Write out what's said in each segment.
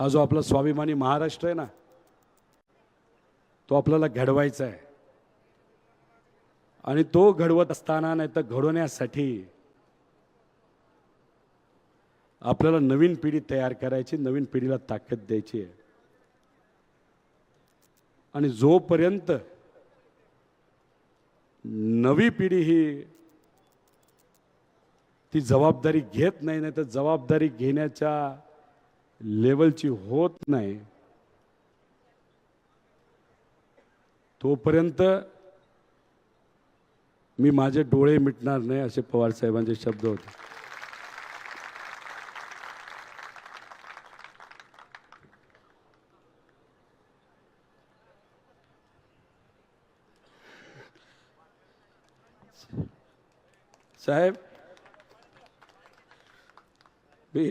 हा जो आपला स्वाभिमानी महाराष्ट्र आहे ना तो आपल्याला घडवायचा आहे. आणि तो घडवत असताना नाही तर घडवण्यासाठी आपल्याला नवीन पिढी तयार करायची नवीन पिढीला ताकद द्यायची आहे. आणि जोपर्यंत नवी पिढी ही ती जबाबदारी घेत नाही नाही तर जबाबदारी घेण्याच्या लेवलची होत नाही तोपर्यंत मी माझे डोळे मिटणार नाही असे पवार साहेबांचे शब्द होते. साहेब मी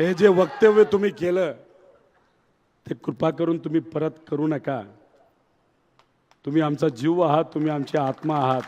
हे जे वक्तव्य तुम्ही केलं ते कृपा करून तुम्ही परत करू नका. तुम्ही आमचा जीव आहात तुम्ही आमची आत्मा आहात.